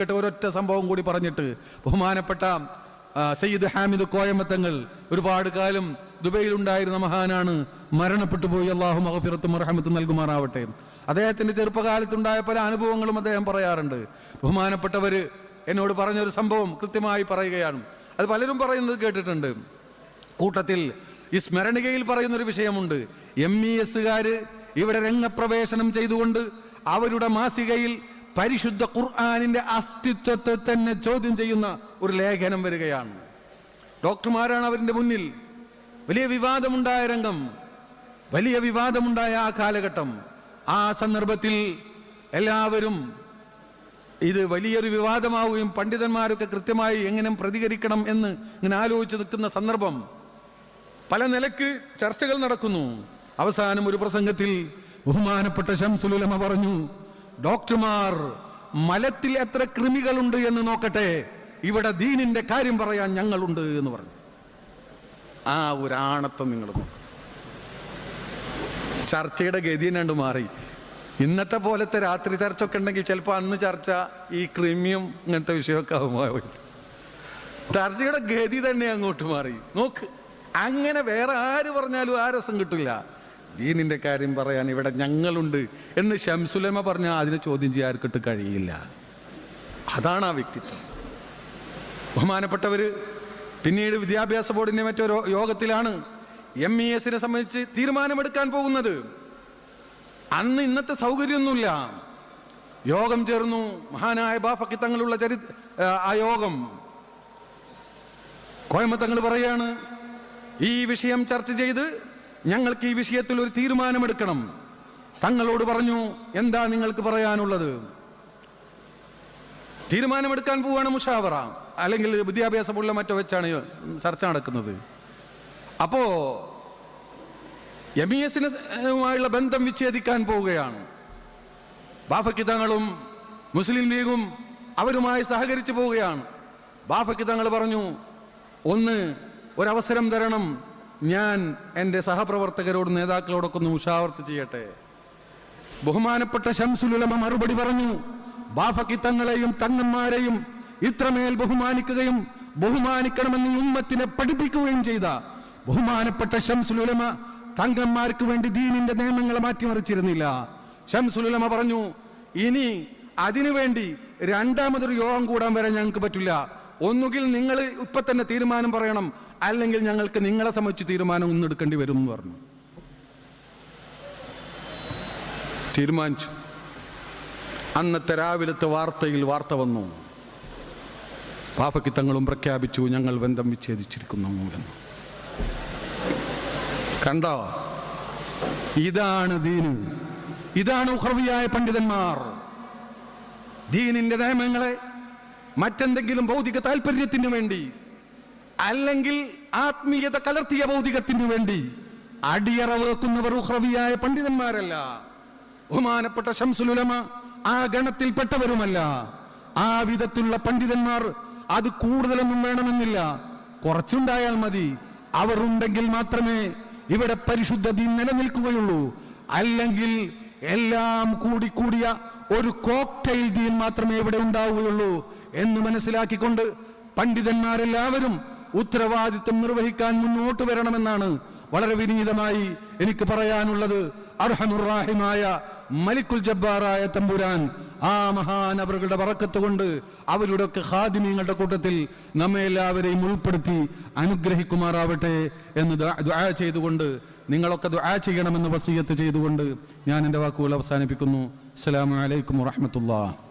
കേട്ട ഒരൊറ്റ സംഭവം കൂടി പറഞ്ഞിട്ട് ബഹുമാനപ്പെട്ട സയ്യിദ് ഹാമിദ് കോയമ്പത്തങ്ങൾ ഒരുപാട് കാലം ദുബൈയിലുണ്ടായിരുന്ന മഹാനാണ്. മരണപ്പെട്ടു പോയി. അള്ളാഹു മഹഫിറത്തും റഹമത്തും നൽകുമാറാവട്ടെ. അദ്ദേഹത്തിന്റെ ചെറുപ്പകാലത്തുണ്ടായ പല അനുഭവങ്ങളും അദ്ദേഹം പറയാറുണ്ട്. ബഹുമാനപ്പെട്ടവര് എന്നോട് പറഞ്ഞൊരു സംഭവം കൃത്യമായി പറയുകയാണ്. അത് പലരും പറയുന്നത് കേട്ടിട്ടുണ്ട്. കൂട്ടത്തിൽ ഈ സ്മരണികയിൽ പറയുന്നൊരു വിഷയമുണ്ട്. എം ഇ എസുകാര് ഇവിടെ രംഗപ്രവേശനം ചെയ്തുകൊണ്ട് അവരുടെ മാസികയിൽ പരിശുദ്ധ ഖുർആാനിന്റെ അസ്തിത്വത്തെ തന്നെ ചോദ്യം ചെയ്യുന്ന ഒരു ലേഖനം വരികയാണ്. ഡോക്ടർമാരാണ് അവരുടെ മുന്നിൽ. വലിയ വിവാദമുണ്ടായ രംഗം വലിയ വിവാദമുണ്ടായ ആ കാലഘട്ടം. ആ സന്ദർഭത്തിൽ എല്ലാവരും ഇത് വലിയൊരു വിവാദമാവുകയും പണ്ഡിതന്മാരൊക്കെ കൃത്യമായി എങ്ങനെ പ്രതികരിക്കണം എന്ന് ഇങ്ങനെ ആലോചിച്ച് നിൽക്കുന്ന സന്ദർഭം പല നിലയ്ക്ക് ചർച്ചകൾ നടക്കുന്നു. അവസാനം ഒരു പ്രസംഗത്തിൽ ബഹുമാനപ്പെട്ട ശംസുലുലമ പറഞ്ഞു ഡോക്ടർമാർ മലത്തിൽ എത്ര കൃമികളുണ്ട് എന്ന് നോക്കട്ടെ. ഇവിടെ ദീനിന്റെ കാര്യം പറയാൻ ഞങ്ങളുണ്ട് എന്ന് പറഞ്ഞു. ആ ഒരാണത്വം നിങ്ങൾ നോക്ക്. ചർച്ചയുടെ ഗതി കണ്ടു മാറി. ഇന്നത്തെ പോലത്തെ രാത്രി ചർച്ച ഒക്കെ ഉണ്ടെങ്കിൽ ചിലപ്പോൾ അന്ന് ചർച്ച ഈ ക്രിമിയും ഇങ്ങനത്തെ വിഷയമൊക്കെ ആവുമ്പോൾ ചർച്ചയുടെ ഗതി തന്നെ അങ്ങോട്ട് മാറി. നോക്ക് അങ്ങനെ വേറെ ആര് പറഞ്ഞാലും ആ രസം കിട്ടില്ല. ദീനിന്റെ കാര്യം പറയാൻ ഇവിടെ ഞങ്ങളുണ്ട് എന്ന് ഷംസുലമ പറഞ്ഞാൽ അതിനെ ചോദ്യം ചെയ്യാൻ ആർക്കിട്ട് കഴിയില്ല. അതാണ് ആ വ്യക്തിത്വം. ബഹുമാനപ്പെട്ടവര് പിന്നീട് വിദ്യാഭ്യാസ ബോർഡിന്റെ മറ്റൊരു യോഗത്തിലാണ് എം ഇ എസിനെ സംബന്ധിച്ച് തീരുമാനമെടുക്കാൻ പോകുന്നത്. അന്ന് ഇന്നത്തെ സൗകര്യമൊന്നുമില്ല. യോഗം ചേർന്നു. മഹാനായ ബാഫക്കി തങ്ങളുള്ള ചരി ആ യോഗം. കോയമ്പത്തങ്ങൾ പറയാണ് ഈ വിഷയം ചർച്ച ചെയ്ത് ഞങ്ങൾക്ക് ഈ വിഷയത്തിൽ ഒരു തീരുമാനമെടുക്കണം. തങ്ങളോട് പറഞ്ഞു എന്താ നിങ്ങൾക്ക് പറയാനുള്ളത്? തീരുമാനമെടുക്കാൻ പോവാണ് മുഷാവറ. അല്ലെങ്കിൽ വിദ്യാഭ്യാസ ബോർഡിലെ മറ്റോ വെച്ചാണ് ചർച്ച നടക്കുന്നത്. അപ്പോ എം ഇ എസിനുമായുള്ള ബന്ധം വിച്ഛേദിക്കാൻ പോവുകയാണ്. ബാഫക്കി തങ്ങളും മുസ്ലിം ലീഗും അവരുമായി സഹകരിച്ചു പോവുകയാണ്. ബാഫക്കി തങ്ങൾ പറഞ്ഞു ഒന്ന് ഒരവസരം തരണം. ഞാൻ എന്റെ സഹപ്രവർത്തകരോട് നേതാക്കളോടൊക്കെ ഒന്ന് ഉഷാവർത്തി ചെയ്യട്ടെ. ബഹുമാനപ്പെട്ട ശംസുലുലമ മറുപടി പറഞ്ഞു ബാഫക്കി തങ്ങളെയും തങ്ങന്മാരെയും ഇത്രമേൽ ബഹുമാനിക്കുകയും ബഹുമാനിക്കണമെന്ന് ഉമ്മത്തിനെ പഠിപ്പിക്കുകയും ചെയ്ത ബഹുമാനപ്പെട്ട ശംസുലുലമ തങ്ങന്മാർക്ക് വേണ്ടി ദീനിന്റെ നിയമങ്ങളെ മാറ്റിമറിച്ചിരുന്നില്ല. ശംസുലുലമ പറഞ്ഞു ഇനി അതിനുവേണ്ടി രണ്ടാമതൊരു യോഗം കൂടാൻ വരെ ഞങ്ങൾക്ക് പറ്റില്ല. ഒന്നുകിൽ നിങ്ങൾ ഇപ്പൊ തന്നെ തീരുമാനം പറയണം അല്ലെങ്കിൽ ഞങ്ങൾക്ക് നിങ്ങളെ സംബന്ധിച്ച് തീരുമാനം ഒന്നും എടുക്കേണ്ടി വരും എന്ന് പറഞ്ഞു. തീരുമാനിച്ചു. അന്നത്തെ രാവിലത്തെ വാർത്തയിൽ വാർത്ത വന്നു. പാഫക്കി തങ്ങളും പ്രഖ്യാപിച്ചു ഞങ്ങൾ ബന്ധം വിച്ഛേദിച്ചിരിക്കുന്നു എന്ന്. കണ്ടോ? ഇതാണ് ദീന്. ഇതാണ് ഉഹർവിയായ പണ്ഡിതന്മാർ. ദീനിന്റെ നിയമങ്ങളെ മറ്റെന്തെങ്കിലും ഭൗതിക താല്പര്യത്തിന് വേണ്ടി അല്ലെങ്കിൽ ആത്മീയത കലർത്തിയ ഭൗതികത്തിന് വേണ്ടി അടിയറ വെക്കുന്നവർ ഉഹ്രവിയായ പണ്ഡിതന്മാരല്ല. ബഹുമാനപ്പെട്ട ശംസുലുലമ ആ ഗണത്തിൽപ്പെട്ടവരുമല്ല. ആ വിധത്തിലുള്ള പണ്ഡിതന്മാർ അത് കൂടുതലൊന്നും വേണമെന്നില്ല. കുറച്ചുണ്ടായാൽ മതി. അവർ ഉണ്ടെങ്കിൽ മാത്രമേ ഇവിടെ പരിശുദ്ധ നിലനിൽക്കുകയുള്ളൂ. അല്ലെങ്കിൽ എല്ലാം കൂടിക്കൂടിയ ഒരു കോക്ടെയിൽ ദീൻ മാത്രമേ ഇവിടെ ഉണ്ടാവുകയുള്ളൂ എന്ന് മനസ്സിലാക്കിക്കൊണ്ട് പണ്ഡിതന്മാരെല്ലാവരും ഉത്തരവാദിത്വം നിർവഹിക്കാൻ മുന്നോട്ട് വരണമെന്നാണ് വളരെ വിനീതമായി എനിക്ക് പറയാനുള്ളത്. അർഹമുറാഹിമായ മലിക്കുൽ ജബ്ബാറായ തമ്പുരാൻ ആ മഹാനവറുകളുടെ വറക്കത്ത് കൊണ്ട് അവരുടെ ഒക്കെ ഹാദിമീങ്ങളുടെ കൂട്ടത്തിൽ നമ്മെ എല്ലാവരെയും ഉൾപ്പെടുത്തി അനുഗ്രഹിക്കുമാറാവട്ടെ എന്ന് ദുആ- ചെയ്തുകൊണ്ട് നിങ്ങളൊക്കെ ദുആ ചെയ്യണമെന്ന് വസീയത്ത് ചെയ്തുകൊണ്ട് ഞാൻ എന്റെ വാക്കുകൾ അവസാനിപ്പിക്കുന്നു. അസ്സലാമു അലൈക്കും വറഹ്മത്തുള്ളാഹി.